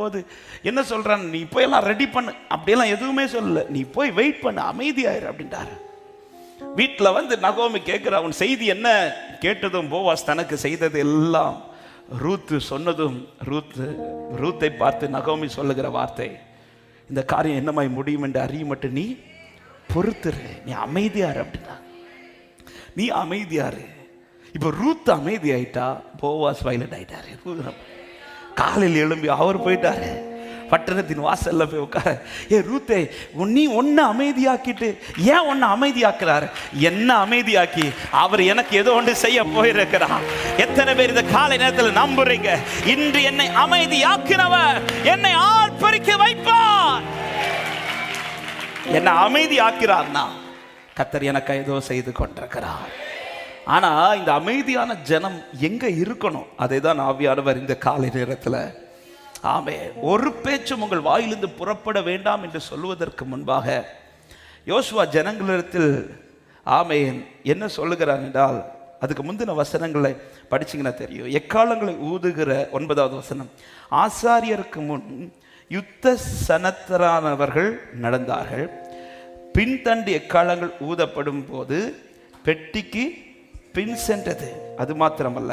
போது என்ன சொல்கிறான் நீ போய் எல்லாம் ரெடி பண்ணு. அப்படியெல்லாம் எதுவுமே சொல்லல. நீ போய் வெயிட் பண்ணு. அமைதியாயிரு அப்படின்றாரு. வீட்டில் வந்து நகோமி கேட்குற அவன் செய்தி என்ன? கேட்டதும் போவாஸ் தனக்கு செய்தது எல்லாம். ரூத்து சொன்னதும் ரூத்து ரூத்தை பார்த்து நகோமி சொல்லுகிற வார்த்தை இந்த காரியம் என்னமாய் முடியும் என்று அறிய மட்டும் நீ பொறுத்துரு. நீ அமைதியாரு அப்படின்னா நீ அமைதியாரு. இப்போ ரூத் அமைதி ஆயிட்டா போவாஸ் வைலண்ட் ஆயிட்டாரு. காலையில் எழும்பி அவர் போயிட்டாரு. பட்டணத்தின் வாசல்ல போய் உட்கார ஏ ரூத்தே உன் நீ ஒன்னு அமைதியாக்கிட்டு ஏன் ஒன்னு அமைதியாக்குறாரு? என்ன அமைதியாக்கி? அவர் எனக்கு ஏதோ ஒன்று செய்ய போயிருக்கிறார். எத்தனை பேர் இந்த காலை நேரத்தில் நம்புறீங்க? இன்று என்னை அமைதியாக்கினவர். என்னை ஆர்ப்பரிக்க வைப்பார். என்னை அமைதியாக்கிறார்னா கத்தர் எனக்கு ஏதோ செய்து கொண்டிருக்கிறார். ஆனா இந்த அமைதியான ஜனம் எங்க இருக்கணும்? அதை தான் ஆவியானவர் இந்த காலை நேரத்தில் ஆமே ஒரு பேச்சும் உங்கள் வாயிலிருந்து புறப்பட வேண்டாம் என்று சொல்லுவதற்கு முன்பாக யோசுவா ஜனங்களிடத்தில் ஆமையன் என்ன சொல்லுகிறான் என்றால் அதுக்கு முந்தின வசனங்களை படிச்சீங்கன்னா தெரியும். எக்காலங்களை ஊதுகிற ஒன்பதாவது வசனம் ஆசாரியருக்கு முன் யுத்த சனத்தரானவர்கள் நடந்தார்கள். பின்தண்டு எக்காலங்கள் ஊதப்படும் போது பெட்டிக்கு பின் சென்றது. அது மாத்திரமல்ல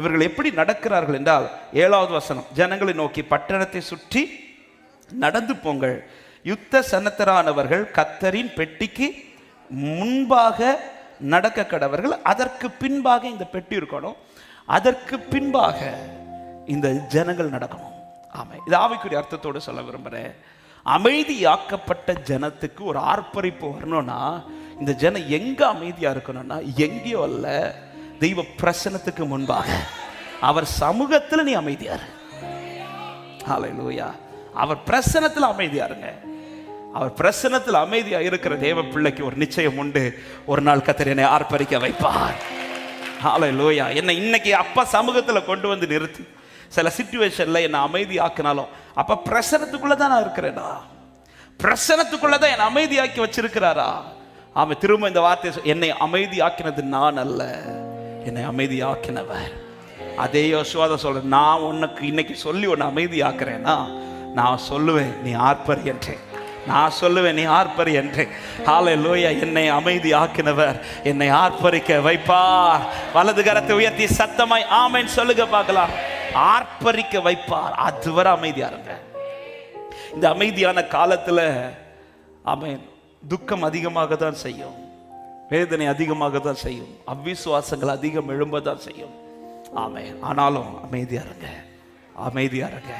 இவர்கள் எப்படி நடக்கிறார்கள் என்றால் ஏழாவது வசனம் ஜனங்களை நோக்கி பட்டணத்தை சுற்றி நடந்து போங்கள். யுத்த சன்னத்தரானவர்கள் கத்தரின் பெட்டிக்கு முன்பாக நடக்க கடவர்கள். அதற்கு பின்பாக இந்த பெட்டி இருக்கணும். அதற்கு பின்பாக இந்த ஜனங்கள் நடக்கணும். ஆமாம் இது ஆவிக்குரிய அர்த்தத்தோடு சொல்ல விரும்புகிறேன். அமைதியாக்கப்பட்ட ஜனத்துக்கு ஒரு ஆர்ப்பரிப்பு வரணும்னா இந்த ஜனம் எங்க அமைதியா இருக்கணும்னா எங்கேயோ அல்ல. தெய்வ பிரசனத்துக்கு முன்பாக. அவர் சமூகத்தில் நீ அமைதியாரு ஹalleluya அவர் பிரசனத்தில் அமைதியா இருங்க. அவர் பிரசனத்தில் அமைதியா இருக்கிற தேவ பிள்ளைக்கு ஒரு நிச்சயம் உண்டு. ஒரு நாள் கத்தர் என்னை ஆர்ப்பரிக்க வைப்பார். ஹalleluya என்னை இன்னைக்கு அப்பா சமூகத்துல கொண்டு வந்து நிறுத்தி. சில சுச்சுவேஷன்ல என்னை அமைதியாக்கினாலும் அப்ப பிரசனத்துக்குள்ள தான் நான் இருக்கிறேனா பிரசனத்துக்குள்ள தான் என்னை அமைதியாக்கி வச்சிருக்கிறாரா? ஆமா திரும்ப இந்த வார்த்தை என்னை அமைதியாக்கினது நான் அல்ல. என்னை அமைதியாக்கினவர். அதே யோசுவாத சொல்கிறேன் நான் உனக்கு இன்னைக்கு சொல்லி உன்னை அமைதியாக்குறேன்னா நான் சொல்லுவேன் நீ ஆர்ப்பர் என்றேன். நான் சொல்லுவேன் நீ ஆர்ப்பரி என்றேன். ஹாலே லோயா என்னை அமைதி ஆக்கினவர் என்னை ஆர்ப்பரிக்க வைப்பார். வலது கரத்தை உயர்த்தி சத்தமாய் ஆமைன்னு சொல்லுங்க பார்க்கலாம். ஆர்ப்பரிக்க வைப்பார். அதுவரை அமைதியா இருங்க. இந்த அமைதியான காலத்தில் ஆமென். துக்கம் அதிகமாக தான் செய்யும். வேதனை அதிகமாக தான் செய்யும். அவ்விசுவாசங்கள் அதிகம் எழும்ப தான் செய்யும். ஆமே ஆனாலும் அமைதியாக இருங்க. அமைதியாக இருங்க.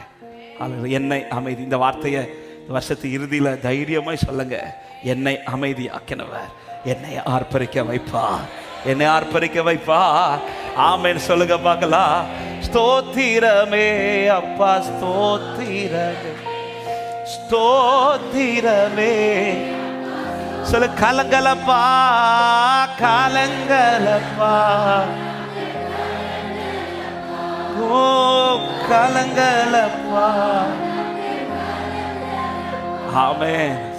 என்னை அமைதி. இந்த வார்த்தையை இந்த வருஷத்து இறுதியில் தைரியமாய் சொல்லுங்க. என்னை அமைதியாக்கினவர். என்னை ஆர்ப்பரிக்க வைப்பா. என்னை ஆர்ப்பரிக்க வைப்பா. ஆமைன்னு சொல்லுங்க பார்க்கலாம் ஸ்தோத்திரமே அப்பா. ஸ்தோத்திரமே. ஸ்தோத்திரமே. சொல்லு கலங்கலப்பா கலங்கலப்பா. ஓ கலங்கலப்பா. ஆமே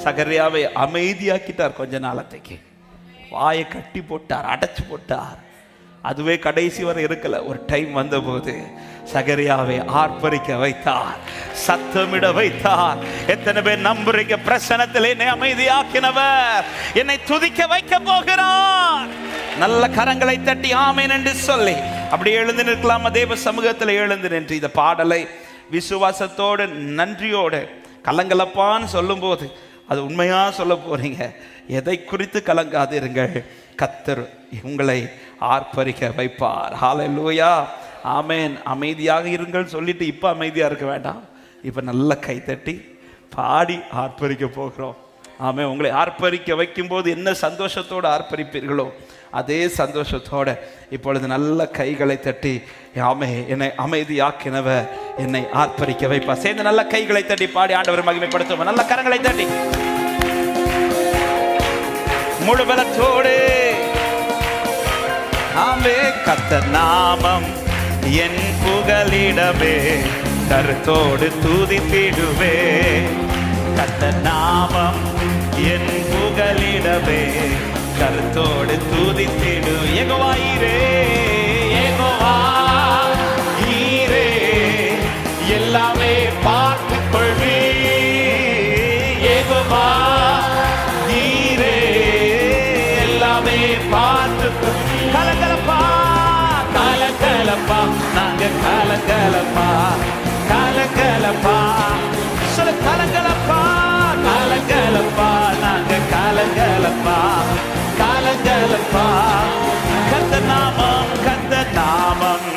சகரியாவை அமைதியாக்கிட்டார் கொஞ்ச நாளத்தைக்கு வாயை கட்டி போட்டார் அடைச்சு போட்டார். அதுவே கடைசி வரை இருக்கல. ஒரு டைம் வந்தபோது சகரியாவை ஆர்ப்பரிக்க வைத்தார் சத்தமிட வைத்தார். எத்தனை பேர் நம்புறீங்க? பிரசனத்தில் என்னை அமைதியாக்கினவர். என்னை துதிக்க வைக்க போகிறார். நல்ல கரங்களை தட்டி ஆமேன் என்று சொல்லி அப்படி எழுந்து நிற்கலாமா? தேவ சமூகத்தில் எழுந்து நின்று இந்த பாடலை விசுவாசத்தோடு நன்றியோடு கலங்கலப்பான்னு சொல்லும்போது அது உண்மையாக சொல்ல போறீங்க? எதை குறித்து கலங்காதிருங்கள் கத்தர் உங்களை ஆர்ப்பரிக்க வைப்பார். ஹாலை லூயா ஆமேன் அமைதியாக இருங்கள் சொல்லிட்டு இப்போ அமைதியாக இருக்க வேண்டாம். இப்போ நல்ல கைத்தட்டி பாடி ஆர்ப்பரிக்க போகிறோம். ஆமே உங்களை ஆர்ப்பரிக்க வைக்கும்போது என்ன சந்தோஷத்தோடு ஆர்ப்பரிப்பீர்களோ அதே சந்தோஷத்தோட இப்பொழுது நல்ல கைகளை தட்டி ஆமே என்னை அமைதியாக்கினவ என்னை ஆர்ப்பரிக்க வைப்பா சேர்ந்து நல்ல கைகளை தட்டி பாடி ஆண்டவர் மகிமைப்படுத்துவோம். நல்ல கரங்களை தட்டி. முழு பலத்தோடு ஆமே கத்த நாமம் என் புகலிடமே கருத்தோடு துதித்திடுவே. கத்த நாமம் என் புகலிடமே கருத்தோடு துதித்திடு. எகவாயிரே கலகலப்பா கலகலப்பா சொல்ல கலகலப்பா கலகலப்பா நாங்க கலகலப்பா கலகலப்பா கந்த நாமம் கந்த நாமம்.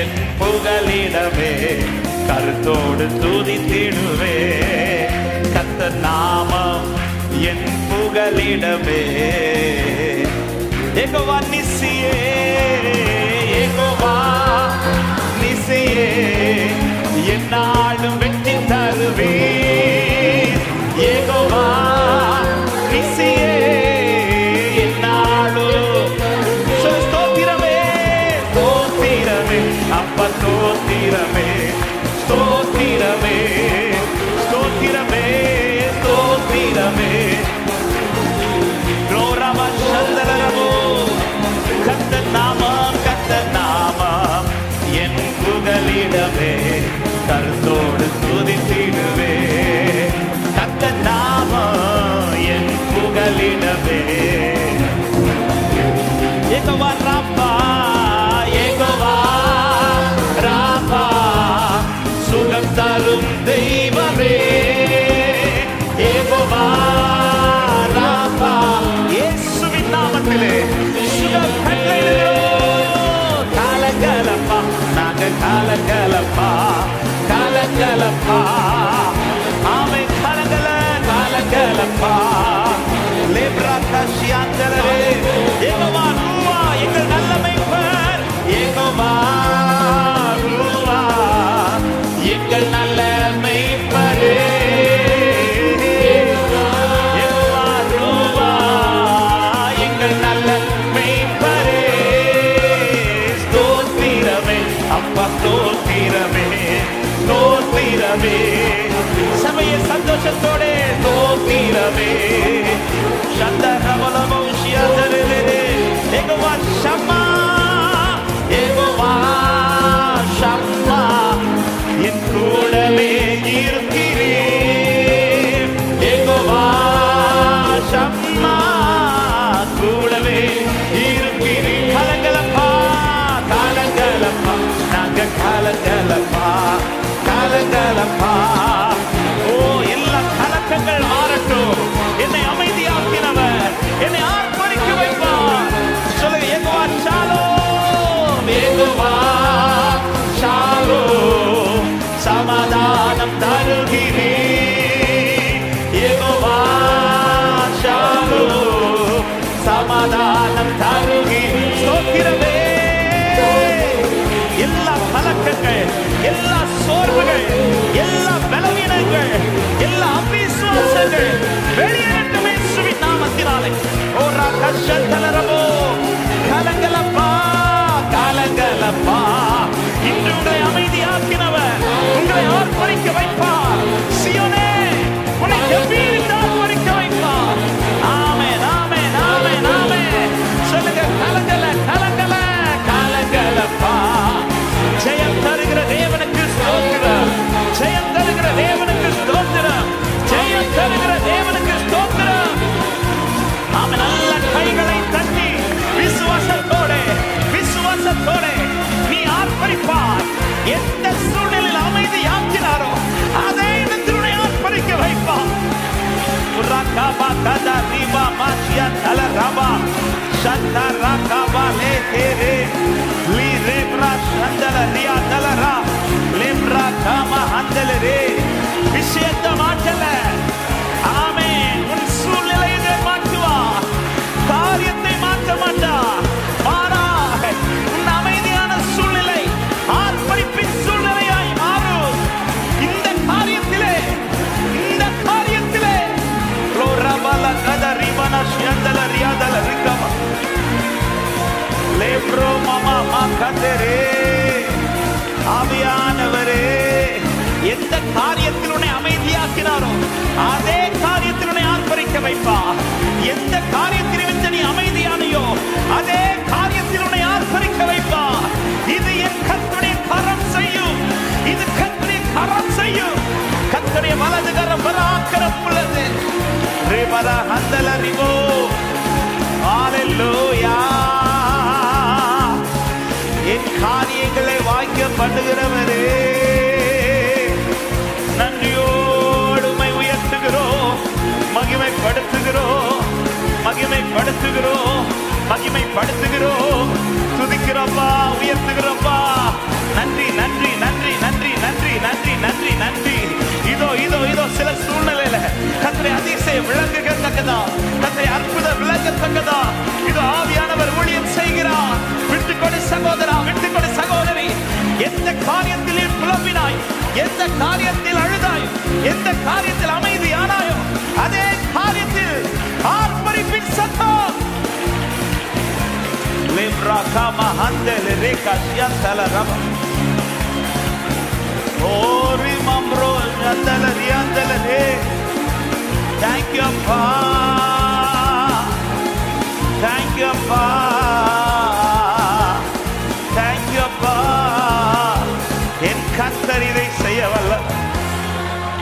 என் புகலிடமே கருத்தோடு துதித்திடுவே. கத்த நாமம் என் புகலிடமே ஏகவன்னிசியே என்னால் தப்பா லேப்ரா தஷியாந்தரே தேவமா ரூவா எங்கள் நல்லமைப்பர் எங்கோமா ரூவா எங்கள் நல்லமைப்பரே அப்பா தோத்திரமே தோத்திரமே கர்த்தருடைய சந்தோஷத்தோட நோக்கிடவே சந்த கமலமௌஷியா எங்க kere li lebra shandala ria dalara lebra tama handala re விஷயத்த மாற்றல கத்தரே ஆவியானவரே எந்த காரியத்தில் உன்னை அமைதியாக்கினாரோ அதே காரியத்தில் உன்னை ஆர்ப்பரிக்க வைப்பா. எந்த காரியத்தில் நீ அமைதியானையோ அதே காரியத்தில் உன்னை ஆர்ப்பரிக்க வைப்பா. இது என் கத்துடைய கரம் செய்யும். இது கத்துடைய கரம் செய்யும். கத்துடைய வலது கரம் பராக்கிரம் உள்ளது. ரே பரா அந்தல ரிவோ ஆலெல்லோயா பண்ணுகிறவரே நன்றியோடுமை உயர்த்துகிறோம். மகிமைப்படுத்துகிறோம். மகிமைப்படுத்துகிறோம். மகிமைப்படுத்துகிறோம். துதிக்கிறப்பா உயர்த்துகிறப்பா நன்றி நன்றி நன்றி நன்றி நன்றி நன்றி நன்றி நன்றி. இதோ இதோ இதோ சில சூழ்நிலையில கத்தரை அதிசயம் விளங்குகத்தக்கதா கத்தரை அற்புத விளங்கத்தக்கதா? இது ஆவியானவர் ஊழியம் செய்கிறார். விட்டுக்கொடு சகோதரா விட்டுக்கொடு சகோதரி. எந்த காரியத்திலே குழப்பினாய் எந்த காரியத்தில் அழுதாய்? எந்த காரியத்தில் அமைதியானாயோ? அதே காரியத்தில் ஆர்ப்பரிப்பின் சத்தம். லிம்ராகா மஹந்தல் ரேகா சியந்தல ரபா. ஓரி மம்ரோ யந்தல ரியந்தல ரே. தேங்க்யூ அப்பா.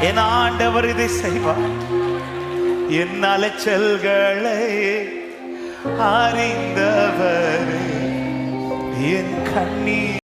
என் ஆண்டவர் இதை செய்வார். என் அலைச்சல்களை அறிந்தவர் என் கண்ணீர்